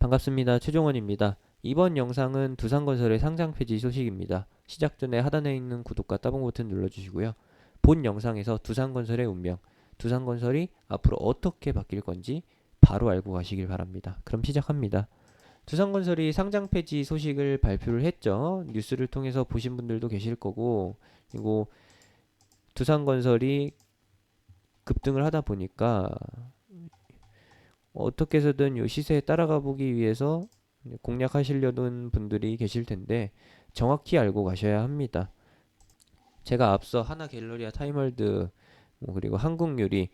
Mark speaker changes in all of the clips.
Speaker 1: 반갑습니다. 최종원입니다. 이번 영상은 두산건설의 상장 폐지 소식입니다. 시작 전에 하단에 있는 구독과 따봉 버튼 눌러주시고요. 본 영상에서 두산건설의 운명, 두산건설이 앞으로 어떻게 바뀔 건지 바로 알고 가시길 바랍니다. 그럼 시작합니다. 두산건설이 상장 폐지 소식을 발표를 했죠. 뉴스를 통해서 보신 분들도 계실 거고, 그리고 두산건설이 급등을 하다 보니까 어떻게 해서든 요 시세에 따라가 보기 위해서 공략하시려는 분들이 계실 텐데 정확히 알고 가셔야 합니다. 제가 앞서 하나 갤러리아 타임월드 뭐 그리고 한국유리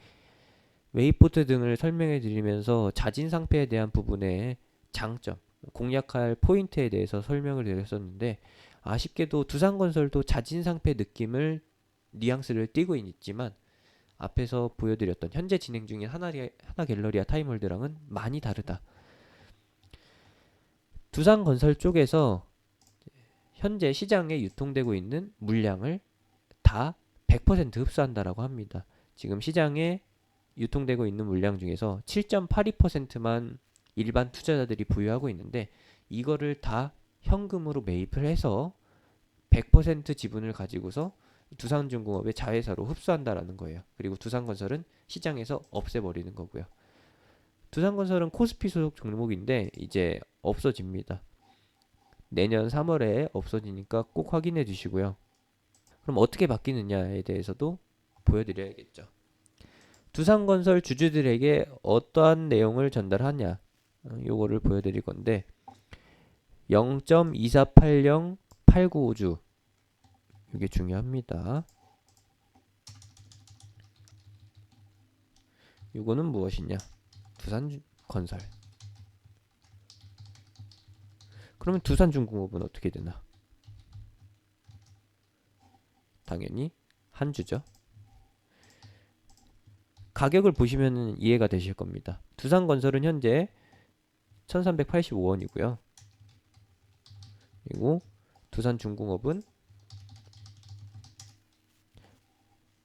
Speaker 1: 웨이포트 등을 설명해 드리면서 자진 상패에 대한 부분의 장점 공략할 포인트에 대해서 설명을 드렸었는데 아쉽게도 두산건설도 자진 상패 느낌을 뉘앙스를 띠고 있지만 앞에서 보여드렸던 현재 진행 중인 하나리, 하나 갤러리아 타임홀드랑은 많이 다르다. 두산 건설 쪽에서 현재 시장에 유통되고 있는 물량을 다 100% 흡수한다라고 합니다. 지금 시장에 유통되고 있는 물량 중에서 7.82%만 일반 투자자들이 보유하고 있는데 이거를 다 현금으로 매입을 해서 100% 지분을 가지고서 두산중공업의 자회사로 흡수한다라는 거예요. 그리고 두산건설은 시장에서 없애버리는 거고요. 두산건설은 코스피 소속 종목인데 이제 없어집니다. 내년 3월에 없어지니까 꼭 확인해 주시고요. 그럼 어떻게 바뀌느냐에 대해서도 보여드려야겠죠. 두산건설 주주들에게 어떠한 내용을 전달하냐 어, 요거를 보여드릴 건데 0.2480 이게 중요합니다. 이거는 무엇이냐? 두산 건설. 그러면 두산중공업은 어떻게 되나? 당연히 한 주죠. 가격을 보시면 이해가 되실 겁니다. 두산건설은 현재 1385원이고요. 그리고 두산중공업은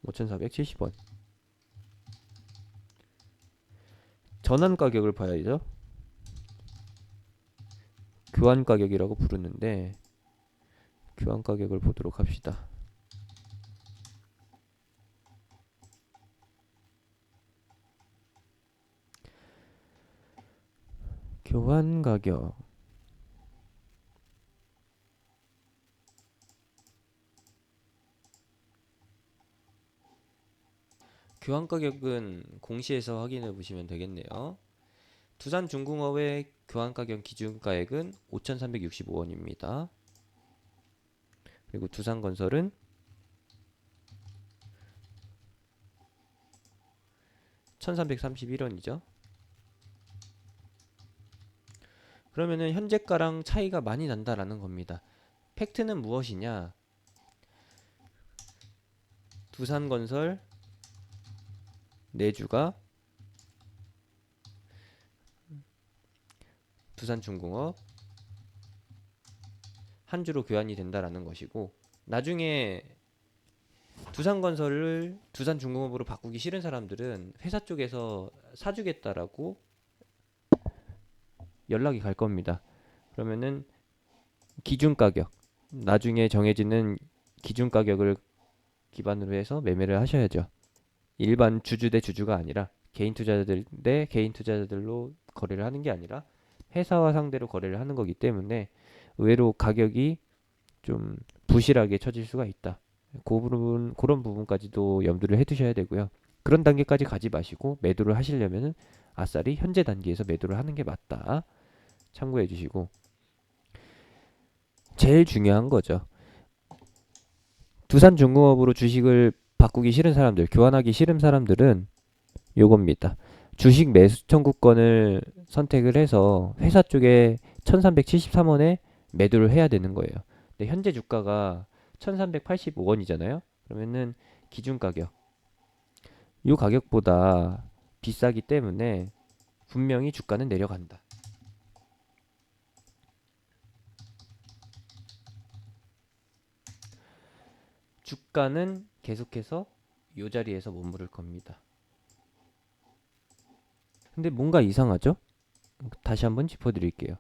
Speaker 1: 5,470원. 전환 가격을 봐야죠. 교환 가격이라고 부르는데 교환 가격을 보도록 합시다. 교환 가격 교환 가격은 공시에서 확인해 보시면 되겠네요. 두산 중공업의 교환 가격 기준가액은 5,365원입니다. 그리고 두산 건설은 1,331원이죠. 그러면은 현재가랑 차이가 많이 난다라는 겁니다. 팩트는 무엇이냐? 두산건설 내주가 두산중공업 한 주로 교환이 된다라는 것이고 나중에 두산건설을 두산중공업으로 바꾸기 싫은 사람들은 회사 쪽에서 사주겠다라고 연락이 갈 겁니다. 그러면은 기준 가격 나중에 정해지는 기준 가격을 기반으로 해서 매매를 하셔야죠. 일반 주주 대 주주가 아니라 개인 투자자들 대 개인 투자자들로 거래를 하는 게 아니라 회사와 상대로 거래를 하는 거기 때문에 의외로 가격이 좀 부실하게 처질 수가 있다. 그 부분 그런 부분까지도 염두를 해두셔야 되고요. 그런 단계까지 가지 마시고 매도를 하시려면은 아싸리 현재 단계에서 매도를 하는 게 맞다. 참고해 주시고 제일 중요한 거죠. 두산중공업으로 주식을 바꾸기 싫은 사람들, 교환하기 싫은 사람들은 요겁니다. 주식 매수 청구권을 선택을 해서 회사 쪽에 1373원에 매도를 해야 되는 거예요. 근데 현재 주가가 1385원이잖아요. 그러면은 기준 가격 요 가격보다 비싸기 때문에 분명히 주가는 내려간다. 주가는 계속해서 이 자리에서 머무를 겁니다. 근데 뭔가 이상하죠? 다시 한번 짚어드릴게요.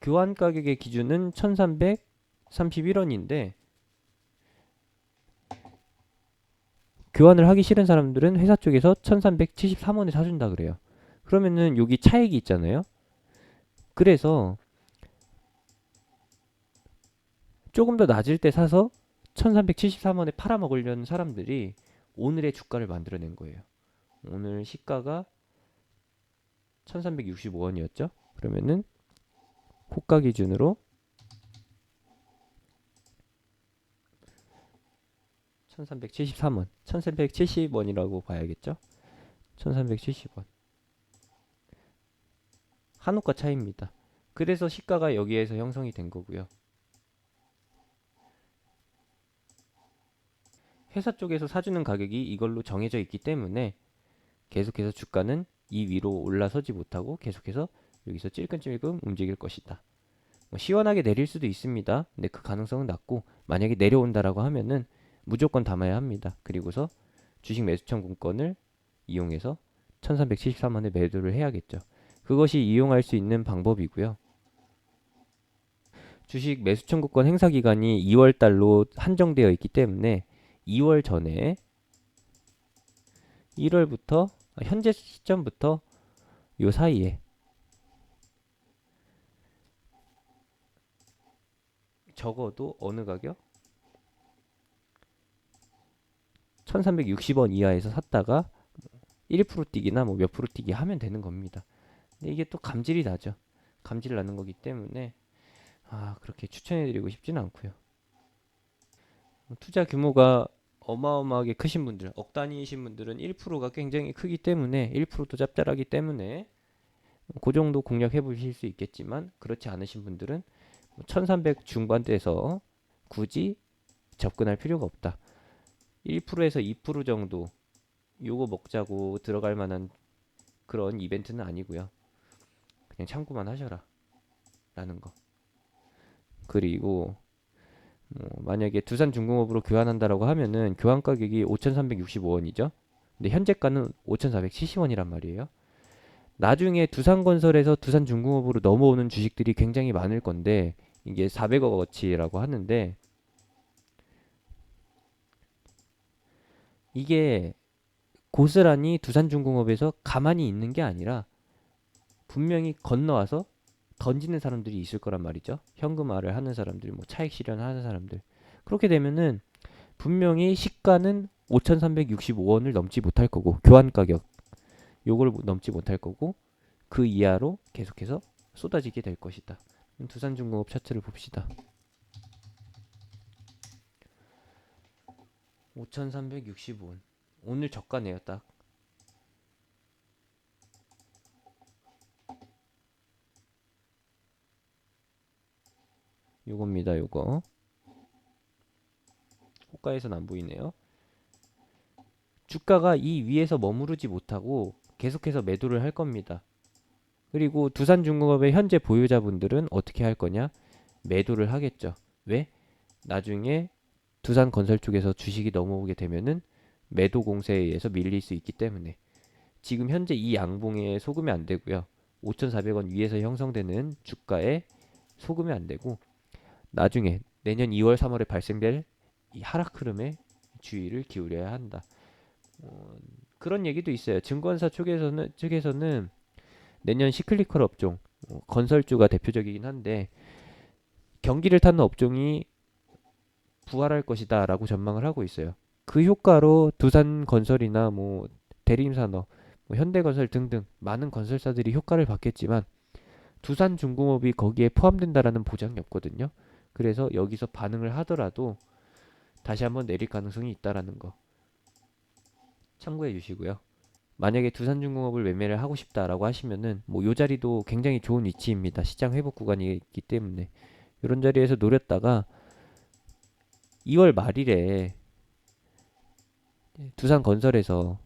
Speaker 1: 교환 가격의 기준은 1331원인데 교환을 하기 싫은 사람들은 회사 쪽에서 1373원에 사준다 그래요. 그러면은 여기 차액이 있잖아요. 그래서 조금 더 낮을 때 사서 1373원에 팔아먹으려는 사람들이 오늘의 주가를 만들어낸 거예요. 오늘 시가가 1365원이었죠. 그러면은 호가 기준으로 1373원, 1370원이라고 봐야겠죠? 1370원. 한우가 차이입니다. 그래서 시가가 여기에서 형성이 된 거고요. 회사 쪽에서 사주는 가격이 이걸로 정해져 있기 때문에 계속해서 주가는 이 위로 올라서지 못하고 계속해서 여기서 찔끔찔끔 움직일 것이다. 뭐 시원하게 내릴 수도 있습니다. 근데 그 가능성은 낮고 만약에 내려온다라고 하면은 무조건 담아야 합니다. 그리고서 주식 매수 청구권을 이용해서 1373원에 매도를 해야겠죠. 그것이 이용할 수 있는 방법이고요. 주식 매수 청구권 행사 기간이 2월 달로 한정되어 있기 때문에 2월 전에 1월부터 현재 시점부터 요 사이에 적어도 어느 가격? 1360원 이하에서 샀다가 1% 뛰기나 뭐 몇 프로 뛰기 하면 되는 겁니다. 근데 이게 또 감질이 나죠. 감질 나는 거기 때문에 아, 그렇게 추천해 드리고 싶지는 않고요. 투자 규모가 어마어마하게 크신 분들, 억 단위이신 분들은 1%가 굉장히 크기 때문에 1%도 짭짤하기 때문에 그 정도 공략해 보실 수 있겠지만 그렇지 않으신 분들은 1300 중반대에서 굳이 접근할 필요가 없다. 1%에서 2% 정도 요거 먹자고 들어갈 만한 그런 이벤트는 아니고요. 그냥 참고만 하셔라. 라는 거. 그리고 뭐 만약에 두산 중공업으로 교환한다라고 하면은 교환 가격이 5,365원이죠. 근데 현재가는 5,470원이란 말이에요. 나중에 두산건설에서 두산중공업으로 넘어오는 주식들이 굉장히 많을 건데 이게 400억 어치라고 하는데 이게 고스란히 두산중공업에서 가만히 있는 게 아니라 분명히 건너와서 던지는 사람들이 있을 거란 말이죠. 현금화를 하는 사람들, 뭐 차익 실현하는 사람들. 그렇게 되면은 분명히 시가는 5,365원을 넘지 못할 거고 교환 가격 요걸 넘지 못할 거고 그 이하로 계속해서 쏟아지게 될 것이다. 두산중공업 차트를 봅시다. 5,365원. 오늘 저가네요, 딱. 요겁니다, 요거. 호가에선 안 보이네요. 주가가 이 위에서 머무르지 못하고 계속해서 매도를 할 겁니다. 그리고 두산중공업의 현재 보유자분들은 어떻게 할 거냐? 매도를 하겠죠. 왜? 나중에 두산건설 쪽에서 주식이 넘어오게 되면은 매도 공세에 의해서 밀릴 수 있기 때문에 지금 현재 이 양봉에 속으면 안 되고요. 5,400원 위에서 형성되는 주가에 속으면 안 되고 나중에 내년 2월, 3월에 발생될 이 하락 흐름에 주의를 기울여야 한다. 어, 그런 얘기도 있어요. 증권사 쪽에서는 측에서는 내년 시클리컬 업종 어, 건설주가 대표적이긴 한데 경기를 타는 업종이 부활할 것이다라고 전망을 하고 있어요. 그 효과로 두산 건설이나 뭐 대림산업, 뭐 현대건설 등등 많은 건설사들이 효과를 받겠지만 두산 중공업이 거기에 포함된다라는 보장이 없거든요. 그래서 여기서 반응을 하더라도 다시 한번 내릴 가능성이 있다라는 거 참고해 주시고요. 만약에 두산중공업을 매매를 하고 싶다라고 하시면은 뭐 요 자리도 굉장히 좋은 위치입니다. 시장 회복 구간이 있기 때문에 이런 자리에서 노렸다가 2월 말일에 두산 건설에서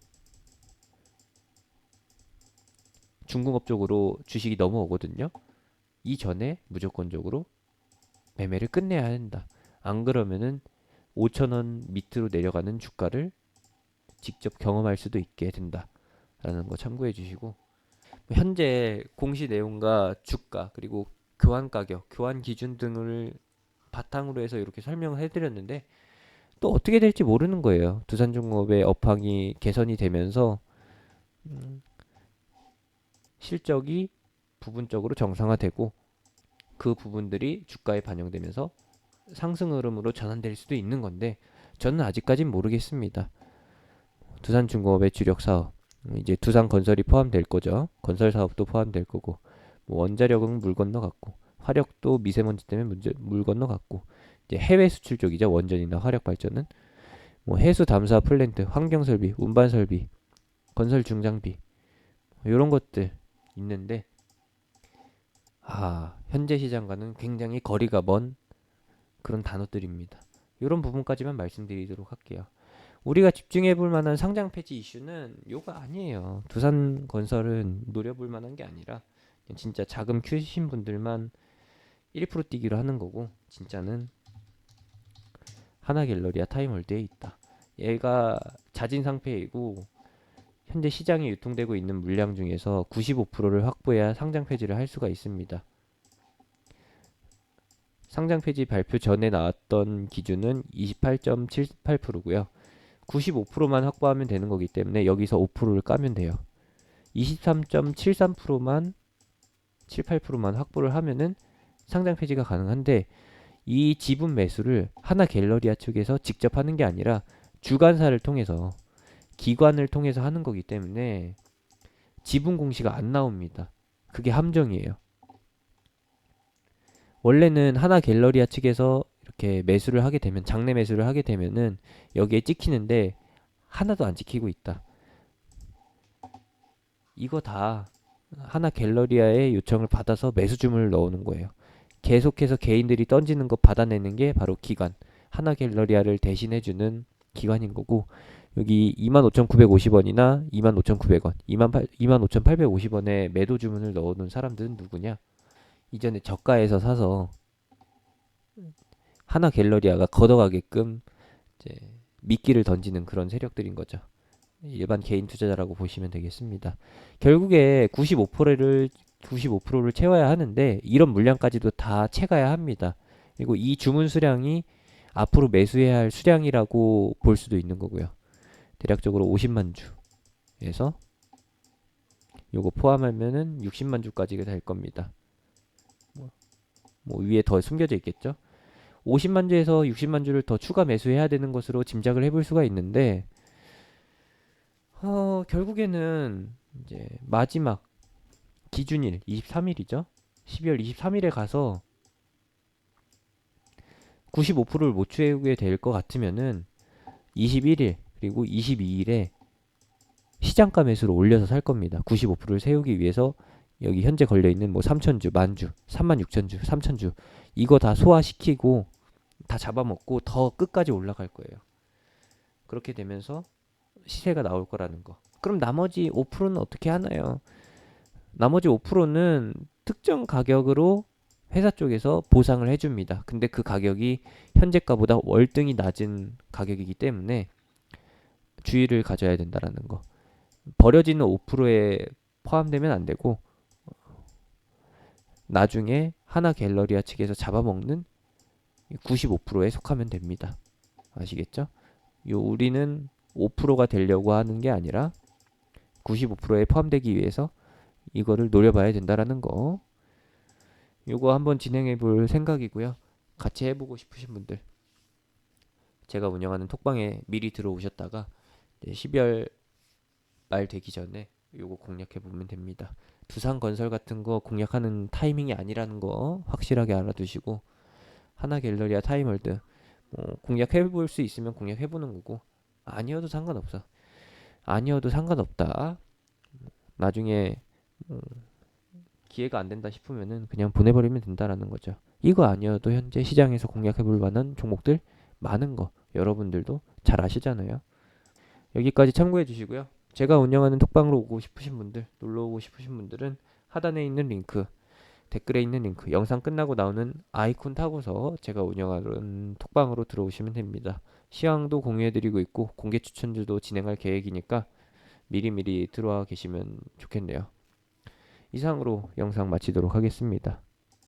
Speaker 1: 중공업 쪽으로 주식이 넘어오거든요. 이전에 무조건적으로 매매를 끝내야 한다. 안 그러면은 5천원 밑으로 내려가는 주가를 직접 경험할 수도 있게 된다. 라는 거 참고해 주시고 현재 공시 내용과 주가 그리고 교환 가격, 교환 기준 등을 바탕으로 해서 이렇게 설명을 해드렸는데 또 어떻게 될지 모르는 거예요. 두산중공업의 업황이 개선이 되면서 음, 실적이 부분적으로 정상화되고 그 부분들이 주가에 반영되면서 상승 흐름으로 전환될 수도 있는 건데 저는 아직까진 모르겠습니다. 두산중공업의 주력 사업 이제 두산 건설이 포함될 거죠. 건설 사업도 포함될 거고 뭐 원자력은 물 건너갔고 화력도 미세먼지 때문에 문제, 물 건너갔고 이제 해외 수출 쪽이죠. 원전이나 화력 발전은 뭐 해수 담사 플랜트, 환경 설비, 운반 설비, 건설 중장비 이런 것들 있는데 아 현재 시장과는 굉장히 거리가 먼 그런 단어들입니다. 이런 부분까지만 말씀드리도록 할게요. 우리가 집중해 볼 만한 상장 폐지 이슈는 요거 아니에요. 두산 건설은 노려볼 만한 게 아니라 진짜 자금 큐신 분들만 1% 뛰기로 하는 거고 진짜는 하나 갤러리아 타임월드에 있다. 얘가 자진 상폐이고 현재 시장에 유통되고 있는 물량 중에서 95%를 확보해야 상장 폐지를 할 수가 있습니다. 상장 폐지 발표 전에 나왔던 기준은 28.78%고요. 95%만 확보하면 되는 거기 때문에 여기서 5%를 까면 돼요. 23.73%만 78%만 확보를 하면은 상장 폐지가 가능한데 이 지분 매수를 하나 갤러리아 측에서 직접 하는 게 아니라 주관사를 통해서 기관을 통해서 하는 거기 때문에 지분 공시가 안 나옵니다. 그게 함정이에요. 원래는 하나 갤러리아 측에서 이렇게 매수를 하게 되면 장내 매수를 하게 되면은 여기에 찍히는데 하나도 안 찍히고 있다. 이거 다 하나 갤러리아의 요청을 받아서 매수 주문을 넣어놓은 거예요. 계속해서 개인들이 던지는 거 받아내는 게 바로 기관 하나 갤러리아를 대신해주는 기관인 거고 여기 25,950원이나 25,900원, 25,850원에 매도 주문을 넣어놓은 사람들은 누구냐? 이전에 저가에서 사서 하나 갤러리아가 걷어가게끔 이제 미끼를 던지는 그런 세력들인 거죠. 일반 개인 투자자라고 보시면 되겠습니다. 결국에 95%를 95%를 채워야 하는데 이런 물량까지도 다 채가야 합니다. 그리고 이 주문 수량이 앞으로 매수해야 할 수량이라고 볼 수도 있는 거고요. 대략적으로 50만 주에서 요거 포함하면은 60만 주까지가 될 겁니다. 뭐, 뭐 위에 더 숨겨져 있겠죠? 50만 주에서 60만 주를 더 추가 매수해야 되는 것으로 짐작을 해볼 수가 있는데 어, 결국에는 이제 마지막 기준일 23일이죠. 12월 23일에 가서 95%를 못 채우게 될 것 같으면은 21일 그리고 22일에 시장가 매수로 올려서 살 겁니다. 95%를 세우기 위해서 여기 현재 걸려 있는 뭐 3천주, 만주, 3만 6천주, 3천주 이거 다 소화시키고 다 잡아먹고 더 끝까지 올라갈 거예요. 그렇게 되면서 시세가 나올 거라는 거. 그럼 나머지 5%는 어떻게 하나요? 나머지 5%는 특정 가격으로 회사 쪽에서 보상을 해줍니다. 근데 그 가격이 현재가보다 월등히 낮은 가격이기 때문에 주의를 가져야 된다라는 거. 버려지는 5%에 포함되면 안 되고 나중에 하나 갤러리아 측에서 잡아먹는 95%에 속하면 됩니다. 아시겠죠? 요 우리는 5%가 되려고 하는 게 아니라 95%에 포함되기 위해서 이거를 노려봐야 된다라는 거. 요거 한번 진행해 볼 생각이고요. 같이 해보고 싶으신 분들 제가 운영하는 톡방에 미리 들어오셨다가 12월 말 되기 전에 요거 공략해 보면 됩니다. 두산 건설 같은 거 공략하는 타이밍이 아니라는 거 확실하게 알아두시고 하나 갤러리아 타임월드 뭐 공략해 볼 수 있으면 공략해 보는 거고 아니어도 상관없어. 아니어도 상관없다. 나중에 음, 기회가 안 된다 싶으면은 그냥 보내버리면 된다라는 거죠. 이거 아니어도 현재 시장에서 공략해 볼 만한 종목들 많은 거 여러분들도 잘 아시잖아요. 여기까지 참고해 주시고요. 제가 운영하는 톡방으로 오고 싶으신 분들, 놀러 오고 싶으신 분들은 하단에 있는 링크, 댓글에 있는 링크, 영상 끝나고 나오는 아이콘 타고서 제가 운영하는 톡방으로 들어오시면 됩니다. 시황도 공유해드리고 있고 공개 추천주도 진행할 계획이니까 미리미리 들어와 계시면 좋겠네요. 이상으로 영상 마치도록 하겠습니다.